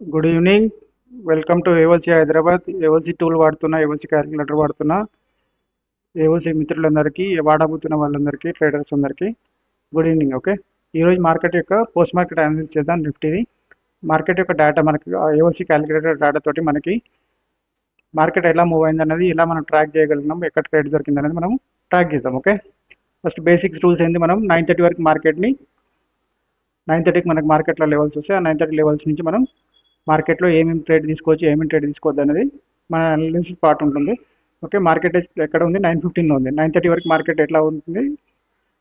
Good evening welcome to AOC Hyderabad AOC tool వాడుతున్నా AOC calculator వాడుతున్నా. AOC మిత్రులందరికీ వాడబోతున్న వాళ్ళందరికీ ట్రేడర్స్ అందరికీ గుడ్ ఈవినింగ్ ఓకే ఈరోజు మార్కెట్ యొక్క పోస్ట్ మార్కెట్ అనాలిసిస్ చేద్దాం నిఫ్టీది మార్కెట్ యొక్క డేటా మనకి ఏఓసి క్యాలిక్యులేటర్ డేటా తోటి మనకి మార్కెట్ ఎలా మూవ్ అయింది అనేది ఎలా మనం ట్రాక్ చేయగలిగినాం ఎక్కడ ట్రేడ్ దొరికింది అనేది మనం ట్రాక్ చేద్దాం ఓకే ఫస్ట్ బేసిక్స్ రూల్స్ ఏంది మనం నైన్ థర్టీ వరకు మార్కెట్ని నైన్ థర్టీకి మనకి మార్కెట్లో లెవెల్స్ వస్తాయి. ఆ నైన్ థర్టీ లెవెల్స్ నుంచి మనం మార్కెట్లో ఏమేమి ట్రేడ్ తీసుకోవచ్చు ఏమేమి ట్రేడ్ తీసుకోవద్దు అనేది మన అనాలిసిస్ పార్ట్ ఉంటుంది. ఓకే మార్కెట్ ఎక్కడ ఉంది? నైన్ ఫిఫ్టీన్లో ఉంది. నైన్ థర్టీ వరకు మార్కెట్ ఎట్లా ఉంటుంది?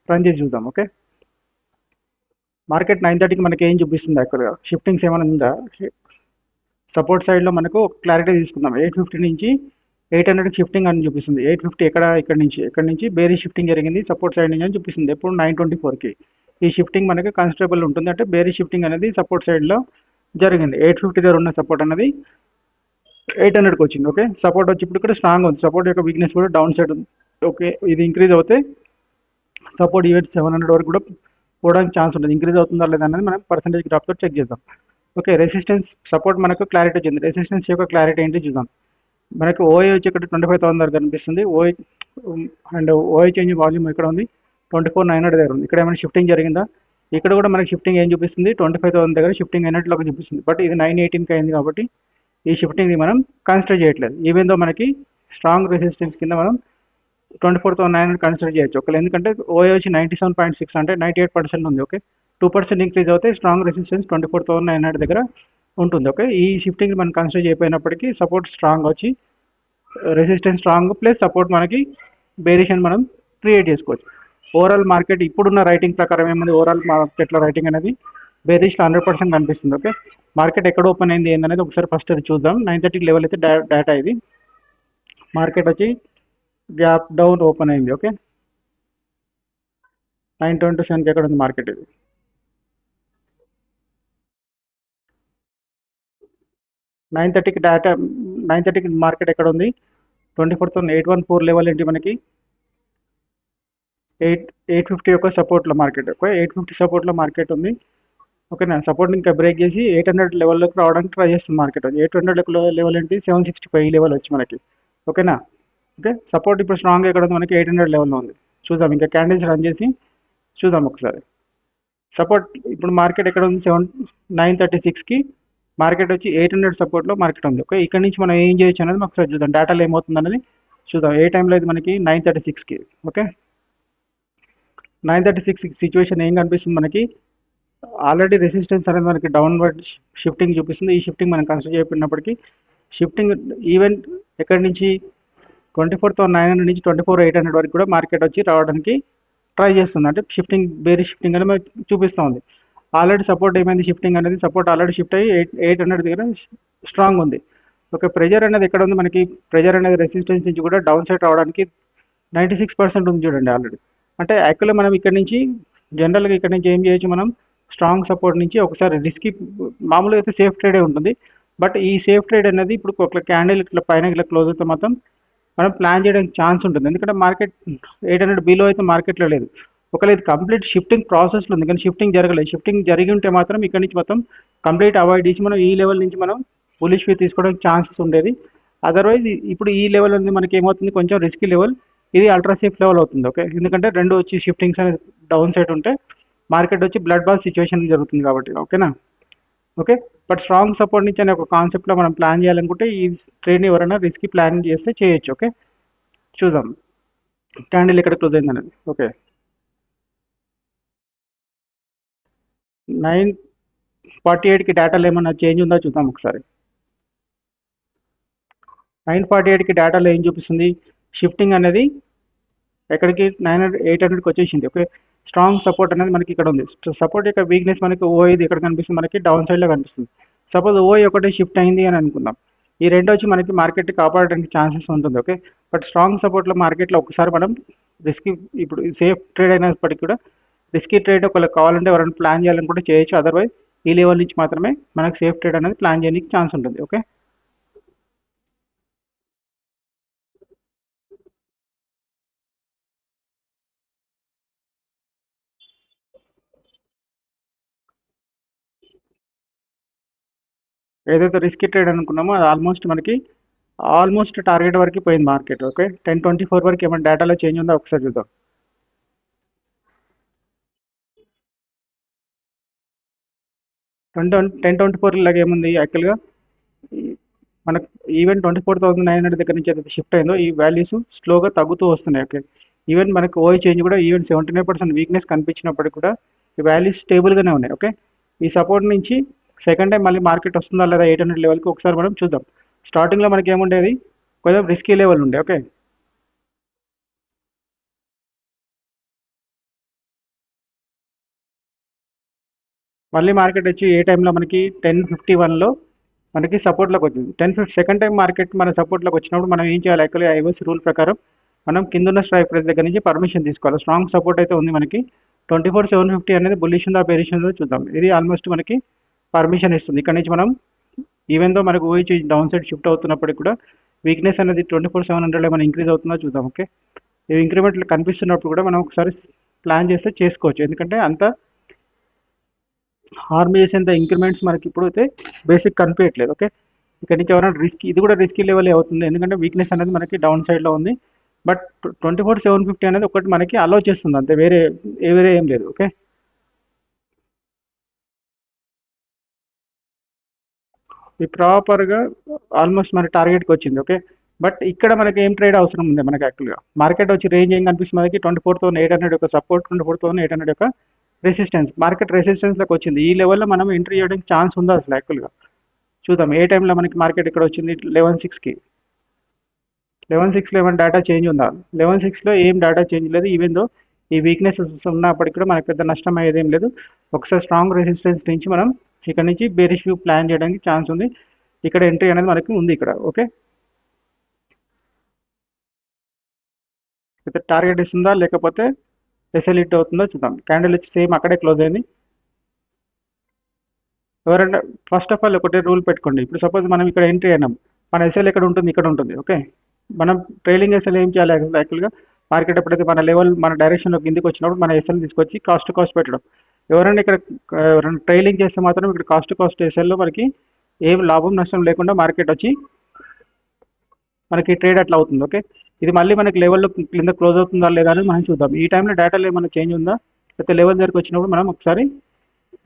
రన్ చేసి చూద్దాం. ఓకే మార్కెట్ నైన్ థర్టీకి మనకి ఏం చూపిస్తుంది యాక్చువల్గా షిఫ్టింగ్స్ ఏమైనా ఉందా? సపోర్ట్ సైడ్లో మనకు క్లారిటీ తీసుకుందాం. ఎయిట్ ఫిఫ్టీ నుంచి ఎయిట్ హండ్రెడ్ షిఫ్టింగ్ అని చూపిస్తుంది. ఎయిట్ ఫిఫ్టీ ఎక్కడ? ఇక్కడ నుంచి ఇక్కడ నుంచి బేరీ షిఫ్టింగ్ జరిగింది. సపోర్ట్ సైడ్ నుంచి అని చూపిస్తుంది. ఎప్పుడు? నైన్ ట్వంటీ ఫోర్కి. ఈ షిఫ్టింగ్ మనకి కన్సిడరబుల్ ఉంటుంది. అంటే బేరీ షిఫ్టింగ్ అనేది సపోర్ట్ సైడ్లో జరిగింది. ఎయిట్ ఫిఫ్టీ దగ్గర ఉన్న సపోర్ట్ అనేది ఎయిట్ హండ్రెడ్కి వచ్చింది ఓకే సపోర్ట్ వచ్చి ఇప్పుడు ఇక్కడ స్ట్రాంగ్ ఉంది. సపోర్ట్ యొక్క వీక్నెస్ కూడా డౌన్ సైడ్ ఉంది ఓకే ఇది ఇంక్రీజ్ అవుతే సపోర్ట్ ఈవెంట్ సెవెన్ హండ్రెడ్ వరకు కూడా పోవడానికి ఛాన్స్ ఉంటుంది. ఇంక్రీజ్ అవుతుందా లేదా అనేది మనం పర్సంటేజ్ గ్రాఫ్తో చెక్ చేద్దాం ఓకే రెసిస్టెన్స్ సపోర్ట్ మనకు క్లారిటీ వచ్చింది. రెసిస్టెన్స్ యొక్క క్లారిటీ ఏంటి చూద్దాం. మనకు ఓఐ వచ్చి ఇక్కడ ట్వంటీ ఫైవ్ థౌసండ్ దగ్గర కనిపిస్తుంది. OI and OI change volume ఇక్కడ ఉంది. ట్వంటీ ఫోర్ నైన్ హండ్రెడ్ దగ్గర ఉంది. ఇక్కడ ఏమైనా షిఫ్టింగ్ జరిగిందా? ఇక్కడ కూడా మనకి షిఫ్టింగ్ ఏం చూపిస్తుంది? ట్వంటీ ఫైవ్ థౌసండ్ దగ్గర షిఫ్టింగ్ అయినట్లుగా చూపిస్తుంది. బట్ ఇది నైన్ ఎయిటీన్కి అయింది కాబట్టి ఈ షిఫ్టింగ్ని మనం కన్సిడర్ చేయట్లేదు. ఈవెన్ దో మనకి స్ట్రాంగ్ రెసిస్టెన్స్ కింద మనం twenty four thousand nine hundred consider చేయొచ్చు. ఒకవేళ ఎందుకంటే ఓఏ వచ్చి నైంటీ సెవెన్ పాయింట్ సిక్స్ అంటే నైంటీ ఎయిట్ పర్సెంట్ ఉంది ఓకే టూ పర్సెంట్ ఇంక్రీజ్ అవుతే strong resistance twenty four thousand nine hundred దగ్గర ఉంటుంది ఓకే ఈ షిఫ్టింగ్ మనం కన్సిడర్ చేయకపోయినప్పటికీ సపోర్ట్ స్ట్రాంగ్ వచ్చి రెసిస్టెన్స్ స్ట్రాంగ్ ప్లస్ సపోర్ట్ మనకి బేరిషన్ మనం క్రియేట్ చేసుకోవచ్చు. ఓవరాల్ మార్కెట్ ఇప్పుడున్న రైటింగ్ ప్రకారం ఏమైంది? ఓవరాల్ మార్కెట్లో రైటింగ్ అనేది బేరిష్లో హండ్రెడ్ పర్సెంట్ కనిపిస్తుంది ఓకే మార్కెట్ ఎక్కడ ఓపెన్ అయింది ఏందనేది ఒకసారి ఫస్ట్ అది చూద్దాం. నైన్ థర్టీ లెవెల్ అయితే డేటా ఇది. మార్కెట్ వచ్చి గ్యాప్ డౌన్ ఓపెన్ అయింది ఓకే నైన్ ట్వంటీ సెవెన్కి ఎక్కడ ఉంది మార్కెట్ ఇది? నైన్ థర్టీకి డేటా నైన్ థర్టీకి మార్కెట్ ఎక్కడ ఉంది? Twenty four thousand eight one four level ఏంటి మనకి? ఎయిట్ ఎయిట్ ఫిఫ్టీ యొక్క సపోర్ట్లో మార్కెట్. ఒక ఎయిట్ ఫిఫ్టీ సపోర్ట్లో మార్కెట్ ఉంది. ఓకేనా? సపోర్ట్ ఇంకా బ్రేక్ చేసి ఎయిట్ హండ్రెడ్ లెవెల్లోకి రావడానికి ట్రై చేస్తుంది మార్కెట్. ఎయిట్ హండ్రెడ్ లెవెల్ ఏంటి? సెవెన్ సిక్స్టీ ఫైవ్ లెవెల్ వచ్చి మనకి. ఓకేనా? ఓకే సపోర్ట్ ఇప్పుడు స్ట్రాంగ్ ఎక్కడ ఉంది మనకి? ఎయిట్ హండ్రెడ్ లెవెల్లో ఉంది. చూద్దాం ఇంకా క్యాండిల్స్ రన్ చేసి చూద్దాం ఒకసారి. సపోర్ట్ ఇప్పుడు మార్కెట్ ఎక్కడ ఉంది? సెవెన్ నైన్ థర్టీ సిక్స్కి మార్కెట్ వచ్చి ఎయిట్ హండ్రెడ్ సపోర్ట్లో మార్కెట్ ఉంది. ఓకే ఇక్కడ నుంచి మనం ఏం చేయొచ్చు అనేది ఒకసారి చూద్దాం. డేటాలో ఏమవుతుంది అనేది చూద్దాం. ఏ టైంలో ఇది మనకి? నైన్ థర్టీ సిక్స్కి. Okay? Nine thirty six situation ఏం కనిపిస్తుంది మనకి? ఆల్రెడీ రెసిస్టెన్స్ అనేది మనకి డౌన్వర్డ్ షిఫ్టింగ్ చూపిస్తుంది. ఈ షిఫ్టింగ్ మనం కన్సిడర్ చేయబడినప్పటికీ షిఫ్టింగ్ ఈవెంట్ ఎక్కడి నుంచి? Twenty four thousand nine hundred నుంచి ట్వంటీ ఫోర్ ఎయిట్ హండ్రెడ్ వరకు కూడా మార్కెట్ వచ్చి రావడానికి ట్రై చేస్తుంది. అంటే షిఫ్టింగ్ బేరీ షిఫ్టింగ్ అనేది మనకి చూపిస్తూ ఉంది. ఆల్రెడీ సపోర్ట్ ఏమైంది? షిఫ్టింగ్ అనేది సపోర్ట్ ఆల్రెడీ షిఫ్ట్ అయ్యి ఎయిట్ ఎయిట్ హండ్రెడ్ దగ్గర స్ట్రాంగ్ ఉంది. ఓకే ప్రెజర్ అనేది ఎక్కడ ఉంది? మనకి ప్రెజర్ అనేది రెసిస్టెన్స్ నుంచి కూడా డౌన్ సైడ్ రావడానికి నైంటీ సిక్స్ పర్సెంట్ ఉంది చూడండి ఆల్రెడీ. అంటే యాక్చువల్గా మనం ఇక్కడ నుంచి జనరల్గా ఇక్కడ నుంచి ఏం చేయొచ్చు మనం? స్ట్రాంగ్ సపోర్ట్ నుంచి ఒకసారి రిస్క్ మామూలుగా అయితే సేఫ్ ట్రేడే ఉంటుంది. బట్ ఈ సేఫ్ ట్రేడ్ అనేది ఇప్పుడు ఒక క్యాండిల్ ఇట్లా పైన ఇట్లా క్లోజ్ అయితే మాత్రం మనం ప్లాన్ చేయడానికి ఛాన్స్ ఉంటుంది. ఎందుకంటే మార్కెట్ ఎయిట్ హండ్రెడ్ బిలో అయితే మార్కెట్లో లేదు. ఒకవేళ ఇది కంప్లీట్ షిఫ్టింగ్ ప్రాసెస్లో ఉంది కానీ షిఫ్టింగ్ జరగలేదు. షిఫ్టింగ్ జరిగి ఉంటే మాత్రం ఇక్కడ నుంచి మొత్తం కంప్లీట్ అవాయిడ్ చేసి మనం ఈ లెవెల్ నుంచి మనం పులిష్ వ్యూ తీసుకోవడానికి ఛాన్సెస్ ఉండేది. అదర్వైజ్ ఇప్పుడు ఈ లెవెల్ అనేది మనకి ఏమవుతుంది కొంచెం రిస్క్ లెవెల్ ఇది అల్ట్రా సేఫ్ లెవెల్ అవుతుంది ఓకే ఎందుకంటే రెండు వచ్చి షిఫ్టింగ్స్ అనేది డౌన్ సైడ్ ఉంటే మార్కెట్ వచ్చి బ్లడ్ బాల్ సిచ్యువేషన్ జరుగుతుంది కాబట్టి ఓకేనా ఓకే బట్ స్ట్రాంగ్ సపోర్ట్ నుంచి అనే ఒక కాన్సెప్ట్లో మనం ప్లాన్ చేయాలనుకుంటే ఈ ట్రేడ్ ఎవరైనా రిస్క్ ప్లాన్ చేస్తే చేయొచ్చు ఓకే చూద్దాం. క్యాండిల్ ఎక్కడ క్లోజ్ అయింది అనేది ఓకే నైన్ ఫార్టీ ఎయిట్కి డేటాలో ఏమన్నా చేంజ్ ఉందా చూద్దాం ఒకసారి. నైన్ ఫార్టీ ఎయిట్కి డేటాలో ఏం చూపిస్తుంది? షిఫ్టింగ్ అనేది ఎక్కడికి నైన్ హండ్రెడ్ ఎయిట్ హండ్రెడ్కి వచ్చేసింది. ఓకే స్ట్రాంగ్ సపోర్ట్ అనేది మనకి ఇక్కడ ఉంది. సపోర్ట్ యొక్క వీక్నెస్ మనకి ఓ ఇది ఇక్కడ కనిపిస్తుంది మనకి డౌన్ సైడ్లో కనిపిస్తుంది. సపోజ్ ఓ ఒకటి షిఫ్ట్ అయింది అని అనుకుందాం. ఈ రెండు వచ్చి మనకి మార్కెట్ కాపాడడానికి ఛాన్సెస్ ఉంటుంది ఓకే? బట్ స్ట్రాంగ్ సపోర్ట్లో మార్కెట్లో ఒకసారి మనం రిస్క్ ఇప్పుడు సేఫ్ ట్రేడ్ అయినప్పటికీ కూడా రిస్కీ ట్రేడ్ ఒకవేళ కావాలంటే ఎవరైనా ప్లాన్ చేయాలనుకుంటే చేయొచ్చు. అదర్వైజ్ ఈ లెవెల్ నుంచి మాత్రమే మనకు సేఫ్ ట్రేడ్ అనేది ప్లాన్ చేయడానికి ఛాన్స్ ఉంటుంది ఓకే? ఏదైతే రిస్క్ ట్రేడ్ అనుకున్నామో అది ఆల్మోస్ట్ మనకి ఆల్మోస్ట్ టార్గెట్ వరకు పోయింది market okay ten twenty four వరకు ఏమైనా డేటాలో చేంజ్ ఉందో? ఒకసారి చూద్దాం. ట్వంటీ టెన్ ట్వంటీ ఫోర్ లాగా ఏముంది యాక్చువల్గా మనకు even twenty four thousand nine hundred దగ్గర నుంచి ఏదైతే షిఫ్ట్ అయిందో ఈ వాల్యూస్ స్లోగా తగ్గుతూ వస్తున్నాయి ఓకే ఈవెన్ మనకు ఓఐ చేంజ్ కూడా even seventy nine percent weakness కనిపించినప్పటికీ కూడా ఈ వాల్యూస్ స్టేబుల్గానే ఉన్నాయి ఓకే ఈ సపోర్ట్ నుంచి సెకండ్ టైం మళ్ళీ మార్కెట్ వస్తుందా లేదా ఎయిట్ హండ్రెడ్ లెవెల్కి ఒకసారి మనం చూద్దాం. స్టార్టింగ్లో మనకి ఏముండేది? కొంచెం రిస్కీ లెవెల్ ఉండే ఓకే మళ్ళీ మార్కెట్ వచ్చి ఏ టైంలో మనకి టెన్ ఫిఫ్టీ వన్లో మనకి సపోర్ట్లోకి వచ్చింది. Ten fifty second time market మన సపోర్ట్లోకి వచ్చినప్పుడు మనం ఏం చేయాలి? యాక్చువల్లీ ఐఓస్ రూల్ ప్రకారం మనం కిందున్న స్ట్రైక్ ప్రైస్ దగ్గర నుంచి పర్మిషన్ తీసుకోవాలి. స్ట్రాంగ్ సపోర్ట్ అయితే ఉంది మనకి. ట్వంటీ ఫోర్ సెవెన్ ఫిఫ్టీ అనేది బుల్లిష్ ఉందా బెరిష్ ఉందో చూద్దాం. ఇది ఆల్మోస్ట్ మనకి పర్మిషన్ ఇస్తుంది. ఇక్కడ నుంచి మనం ఈవెన్ దో మనకు ఓహెచ్ డౌన్ సైడ్ షిఫ్ట్ అవుతున్నప్పటికి కూడా వీక్నెస్ అనేది ట్వంటీ ఫోర్ సెవెన్ హండ్రెడ్ ఏమైనా ఇంక్రీజ్ అవుతుందో చూద్దాం ఓకే ఇవి ఇంక్రిమెంట్లు కనిపిస్తున్నప్పుడు కూడా మనం ఒకసారి ప్లాన్ చేస్తే చేసుకోవచ్చు. ఎందుకంటే అంత హార్మ్ చేసేంత ఇంక్రిమెంట్స్ మనకి ఇప్పుడు అయితే బేసిక్ కనిపించట్లేదు ఓకే ఇక్కడ నుంచి ఎవరైనా రిస్క్ ఇది కూడా రిస్కీ లెవెల్ అవుతుంది. ఎందుకంటే వీక్నెస్ అనేది మనకి డౌన్ సైడ్లో ఉంది. But twenty four seven fifty అనేది ఒకటి మనకి అలో చేస్తుంది అంతే. వేరే ఏ వేరే ఏం లేదు ఓకే ఇది ప్రాపర్గా ఆల్మోస్ట్ మన టార్గెట్కి వచ్చింది ఓకే? బట్ ఇక్కడ మనకి ఏం ట్రేడ్ అవసరం ఉంది మనకి యాక్చువల్గా మార్కెట్ వచ్చి రేంజ్ ఏం కనిపిస్తుంది మనకి? Twenty four thousand eight hundred యొక్క support twenty four thousand eight hundred యొక్క రెసిస్టెన్స్ మార్కెట్ రెసిస్టెన్స్లోకి వచ్చింది. ఈ లెవెల్లో మనం ఎంట్రీ చేయడానికి ఛాన్స్ ఉందా అసలు యాక్చువల్గా చూద్దాం. ఏ టైంలో మనకి మార్కెట్ ఇక్కడ వచ్చింది? లెవెన్ సిక్స్కి లెవెన్ సిక్స్లో ఏమైనా డేటా చేంజ్ ఉందా? లెవెన్ సిక్స్లో ఏం డేటా చేంజ్ లేదు. ఈవెన్ దో ఈ వీక్నెస్ ఉన్నప్పటికీ కూడా మనకు పెద్ద నష్టం అయ్యేది ఏం లేదు. ఒకసారి స్ట్రాంగ్ రెసిస్టెన్స్ నుంచి మనం ఇక్కడ నుంచి బేరిష్ వ్యూ ప్లాన్ చేయడానికి ఛాన్స్ ఉంది. ఇక్కడ ఎంట్రీ అనేది మనకి ఉంది ఇక్కడ ఓకే అయితే టార్గెట్ ఇస్తుందా లేకపోతే ఎస్ఎల్ హిట్ అవుతుందో చూద్దాం. క్యాండిల్ వచ్చి సేమ్ అక్కడే క్లోజ్ అయింది. ఎవరైనా ఫస్ట్ ఆఫ్ ఆల్ ఒకటే రూల్ పెట్టుకోండి. ఇప్పుడు సపోజ్ మనం ఇక్కడ ఎంట్రీ అయినాం. మన ఎస్ఎల్ ఇక్కడ ఉంటుంది? ఇక్కడ ఉంటుంది ఓకే మనం ట్రైలింగ్ ఎస్ఎల్ ఏం చేయాలి యాక్చువల్గా మార్కెట్ ఎప్పుడైతే మన లెవెల్ మన డైరెక్షన్లో కిందికి వచ్చినప్పుడు మన ఎస్ఎల్ తీసుకొచ్చి కాస్ట్ కాస్ట్ పెట్టడం. ఎవరైనా ఇక్కడ ఎవరైనా ట్రైలింగ్ చేస్తే మాత్రం ఇక్కడ కాస్ట్ కాస్ట్ ఎస్ఎల్లో మనకి ఏం లాభం నష్టం లేకుండా మార్కెట్ వచ్చి మనకి ట్రేడ్ అట్లా అవుతుంది ఓకే ఇది మళ్ళీ మనకి లెవెల్లో కింద క్లోజ్ అవుతుందా లేదా అనేది మనం చూద్దాం. ఈ టైంలో డేటాలో ఏమైనా చేంజ్ ఉందా? లేకపోతే లెవెల్ దగ్గరికి వచ్చినప్పుడు మనం ఒకసారి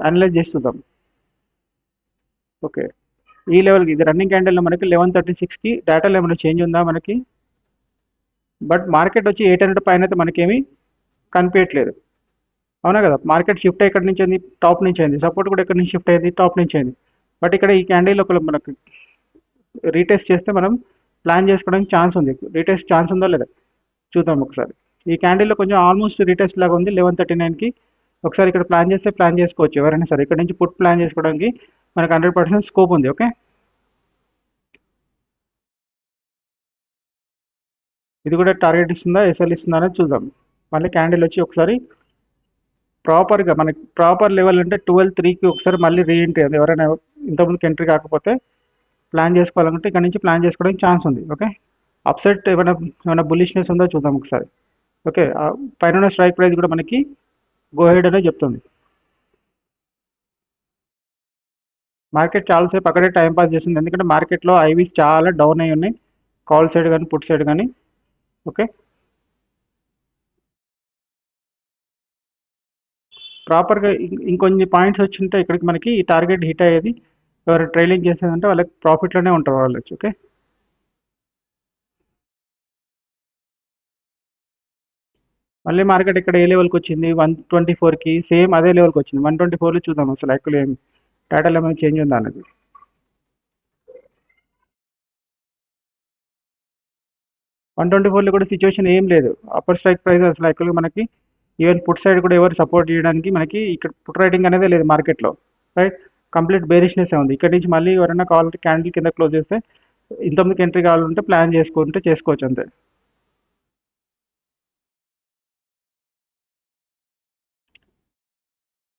అనలైజ్ చేసి చూద్దాం. ఓకే ఈ లెవెల్కి ఇది రన్నింగ్ క్యాండిల్లో మనకి లెవెన్ థర్టీ సిక్స్కి డేటాలో ఏమైనా చేంజ్ ఉందా మనకి? బట్ మార్కెట్ వచ్చి ఎయిట్ హండ్రెడ్ పైన అయితే మనకేమీ కనిపించట్లేదు. అవునా కదా? మార్కెట్ షిఫ్ట్ ఎక్కడి నుంచి అయింది? టాప్ నుంచి అయింది. సపోర్ట్ కూడా ఎక్కడి నుంచి షిఫ్ట్ అయింది టాప్ నుంచి అయింది. బట్ ఇక్కడ ఈ క్యాండిల్ ఒక మనకు రీటెస్ట్ చేస్తే మనం ప్లాన్ చేసుకోవడానికి ఛాన్స్ ఉంది. రీటెస్ట్ ఛాన్స్ ఉందో లేదా? చూద్దాం ఒకసారి. ఈ క్యాండిల్లో కొంచెం ఆల్మోస్ట్ రీటెస్ట్ లాగా ఉంది. లెవెన్ థర్టీ నైన్కి ఒకసారి ఇక్కడ ప్లాన్ చేస్తే ప్లాన్ చేసుకోవచ్చు ఎవరైనా సరే. ఇక్కడ నుంచి పుట్ ప్లాన్ చేసుకోవడానికి మనకు హండ్రెడ్ పర్సెంట్ స్కోప్ ఉంది. ఓకే? ఇది కూడా టార్గెట్ ఇస్తుందా ఎస్ఎల్ ఇస్తుందా అనేది చూద్దాం. మళ్ళీ క్యాండిల్ వచ్చి ఒకసారి ప్రాపర్గా మనకి ప్రాపర్ లెవెల్ అంటే ట్వెల్వ్ త్రీకి ఒకసారి మళ్ళీ రీఎంట్రీ అది ఎవరైనా ఇంతకుముందుకి ఎంట్రీ కాకపోతే ప్లాన్ చేసుకోవాలనుకుంటే ఇక్కడ నుంచి ప్లాన్ చేసుకోవడానికి ఛాన్స్ ఉంది ఓకే అప్సెట్ ఏమైనా ఏమైనా బులిష్నెస్ ఉందో చూద్దాం ఒకసారి ఓకే పైన స్ట్రైక్ ప్రైస్ కూడా మనకి గోహెడ్ అనే చెప్తుంది. మార్కెట్ చాలాసేపు అక్కడే టైం పాస్ చేసింది ఎందుకంటే మార్కెట్లో ఐవీస్ చాలా డౌన్ అయ్యి ఉన్నాయి. కాల్ సైడ్ కానీ పుట్ సైడ్ కానీ ఓకే? ప్రాపర్గా ఇంకొన్ని పాయింట్స్ వచ్చింటే ఇక్కడికి మనకి ఈ టార్గెట్ హిట్ అయ్యేది ఎవరు ట్రైలింగ్ చేసేదంటే వాళ్ళకి ప్రాఫిట్లోనే ఉంటారు వాళ్ళు వచ్చి ఓకే? మళ్ళీ మార్కెట్ ఇక్కడ ఏ లెవెల్కి వచ్చింది? వన్ ట్వంటీ ఫోర్కి సేమ్ అదే లెవెల్కి వచ్చింది. వన్ ట్వంటీ ఫోర్లో చూద్దాం అసలు యాక్చువల్లీ ఏం డేటాలో ఏమైనా చేంజ్ ఉందా అన్నది వన్ ట్వంటీ ఫోర్లో కూడా సిచ్యువేషన్ ఏం లేదు. అప్పర్ స్ట్రైక్ ప్రైస్ అసలు యాక్చువల్గా మనకి ఈవెన్ పుట్ సైడ్ కూడా ఎవరు సపోర్ట్ చేయడానికి మనకి ఇక్కడ పుట్ రైటింగ్ అనేది లేదు మార్కెట్లో రైట్ కంప్లీట్ బేరిష్నెస్ ఉంది. ఇక్కడ నుంచి మళ్ళీ ఎవరైనా కావాలంటే క్యాండిల్ కింద క్లోజ్ చేస్తే ఇంతమందికి ఎంట్రీ కావాలంటే ప్లాన్ చేసుకుంటే చేసుకోవచ్చు అంతే.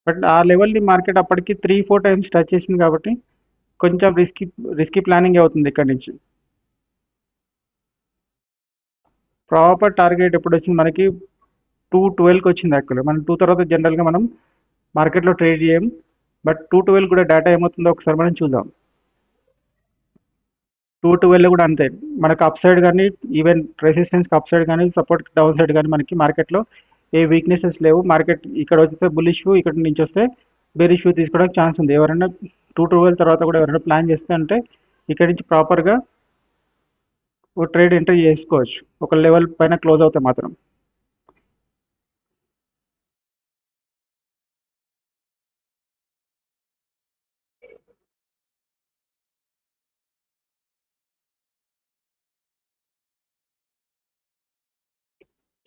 బట్ ఆ లెవెల్ని మార్కెట్ అప్పటికి త్రీ ఫోర్ టైమ్స్ టచ్ చేసింది కాబట్టి కొంచెం రిస్కీ రిస్కీ ప్లానింగ్ అవుతుంది ఇక్కడ నుంచి. ప్రాపర్ టార్గెట్ ఎప్పుడు వచ్చింది మనకి టూ ట్వెల్వ్కి వచ్చింది యాక్చువల్లీ మనం టూ తర్వాత జనరల్గా మనం మార్కెట్లో ట్రేడ్ చేయం. బట్ టూ ట్వెల్వ్ కూడా డేటా ఏమవుతుందో ఒకసారి మనం చూద్దాం. టూ ట్వెల్వ్ కూడా అంతే. మనకు అప్ సైడ్ కానీ ఈవెన్ రెసిస్టెన్స్కి అప్ సైడ్ కానీ సపోర్ట్ డౌన్ సైడ్ కానీ మనకి మార్కెట్లో ఏ వీక్నెసెస్ లేవు. మార్కెట్ ఇక్కడ వస్తే బుల్లిష్ ఇక్కడ నుంచి వస్తే బెరిష్ తీసుకోవడానికి ఛాన్స్ ఉంది. ఎవరైనా టూ ట్వెల్వ్ తర్వాత కూడా ఎవరైనా ప్లాన్ చేస్తే అంటే ఇక్కడ నుంచి ప్రాపర్గా ఒక ట్రేడ్ ఎంటర్ చేసుకోవచ్చు. ఒక లెవెల్ పైన క్లోజ్ అవుతే మాత్రం.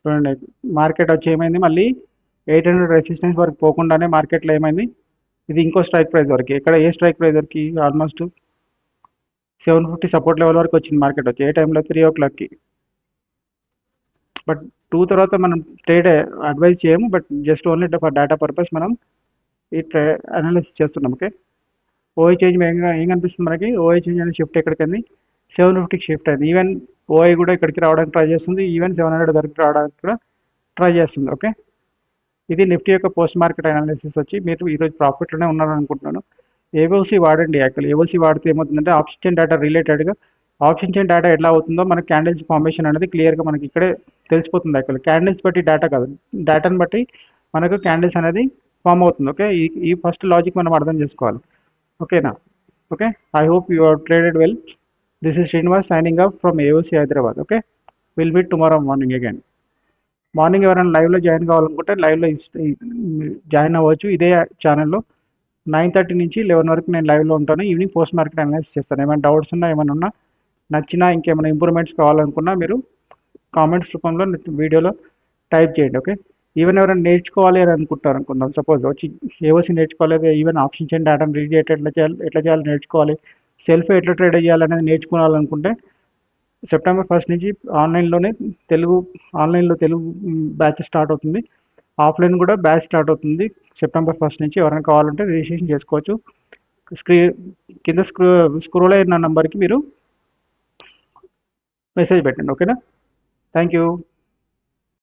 చూడండి మార్కెట్ వచ్చి ఏమైంది? మళ్ళీ ఎయిట్ హండ్రెడ్ రెసిస్టెన్స్ వరకు పోకుండానే మార్కెట్లో ఏమైంది? ఇది ఇంకో స్ట్రైక్ ప్రైస్ వరకు. ఇక్కడ ఏ స్ట్రైక్ ప్రైస్ వరకు? Almost seven fifty support level వరకు వచ్చింది మార్కెట్ వచ్చి ఏ టైంలో త్రీ ఓ క్లాక్కి బట్ టూ తర్వాత మనం ట్రేడ్ అడ్వైజ్ చేయము. But just only for data purpose మనం ఈ ట్రే అనాలిసిస్ చేస్తున్నాం. ఓకే ఓఐ చేంజ్ ఏం కనిపిస్తుంది మనకి? ఓఐ చేంజ్ అనే షిఫ్ట్ ఎక్కడికి సెవెన్ ఫిఫ్టీకి షిఫ్ట్ అయింది. ఈవెన్ ఓఐ కూడా ఇక్కడికి రావడానికి ట్రై చేస్తుంది. ఈవెన్ సెవెన్ హండ్రెడ్ దగ్గరికి రావడానికి కూడా ట్రై చేస్తుంది. ఓకే ఇది నిఫ్టీ యొక్క పోస్ట్ మార్కెట్ అనాలిసిస్ వచ్చి మీరు ఈరోజు ప్రాఫిట్లోనే ఉన్నారని అనుకుంటున్నాను ఏఓసి వాడండి యాక్చువల్ ఏఓసి వాడితే ఏమవుతుందంటే ఆప్షన్ డేటా రిలేటెడ్గా ఆప్షన్ చైన్ డేటా ఎట్లా అవుతుందో మనకి క్యాండిల్స్ ఫార్మేషన్ అనేది క్లియర్గా మనకి ఇక్కడే తెలిసిపోతుంది యాక్చువల్ క్యాండిల్స్ బట్టి డేటా కాదు. డేటాని బట్టి మనకు క్యాండిల్స్ అనేది ఫామ్ అవుతుంది. ఓకే ఈ ఈ ఫస్ట్ లాజిక్ మనం అర్థం చేసుకోవాలి. ఓకేనా okay I hope you are traded well this is Srinivas signing up from AOC Hyderabad okay will meet tomorrow morning again morning ఎవరైనా లైవ్లో జాయిన్ కావాలనుకుంటే లైవ్లో జాయిన్ అవ్వచ్చు. ఇదే ఛానల్లో నైన్ థర్టీ నుంచి లెవెన్ వరకు నేను లైవ్లో ఉంటాను. ఈవినింగ్ పోస్ట్ మార్కెట్ అనలైజ్ చేస్తాను. ఏమైనా డౌట్స్ ఉన్నా ఏమైనా ఉన్నా నచ్చినా ఇంకేమైనా ఇంప్రూవ్మెంట్స్ కావాలనుకున్నా మీరు కామెంట్స్ రూపంలో వీడియోలో టైప్ చేయండి ఓకే ఈవెన్ ఎవరైనా నేర్చుకోవాలి అని అనుకుంటారు అనుకుందాం సపోజ్ వచ్చి ఏవోసి నేర్చుకోలేదు ఈవెన్ ఆప్షన్ చేయండి డేటాను రీడ్ చేయటం ఎట్లా చేయాలి ఎట్లా చేయాలి నేర్చుకోవాలి సెల్ఫ్ ఎట్లా ట్రేడ్ చేయాలనేది నేర్చుకోవాలనుకుంటే సెప్టెంబర్ ఫస్ట్ నుంచి ఆన్లైన్లోనే తెలుగు ఆన్లైన్లో తెలుగు బ్యాచ్ స్టార్ట్ అవుతుంది. ఆఫ్లైన్ కూడా బ్యాచ్ స్టార్ట్ అవుతుంది. సెప్టెంబర్ ఫస్ట్ నుంచి ఎవరైనా కావాలంటే రిజిస్ట్రేషన్ చేసుకోవచ్చు. స్క్రీన్ కింద స్క్రూ స్క్రోల్ అయిన నెంబర్కి మీరు మెసేజ్ పెట్టండి ఓకేనా థ్యాంక్ యూ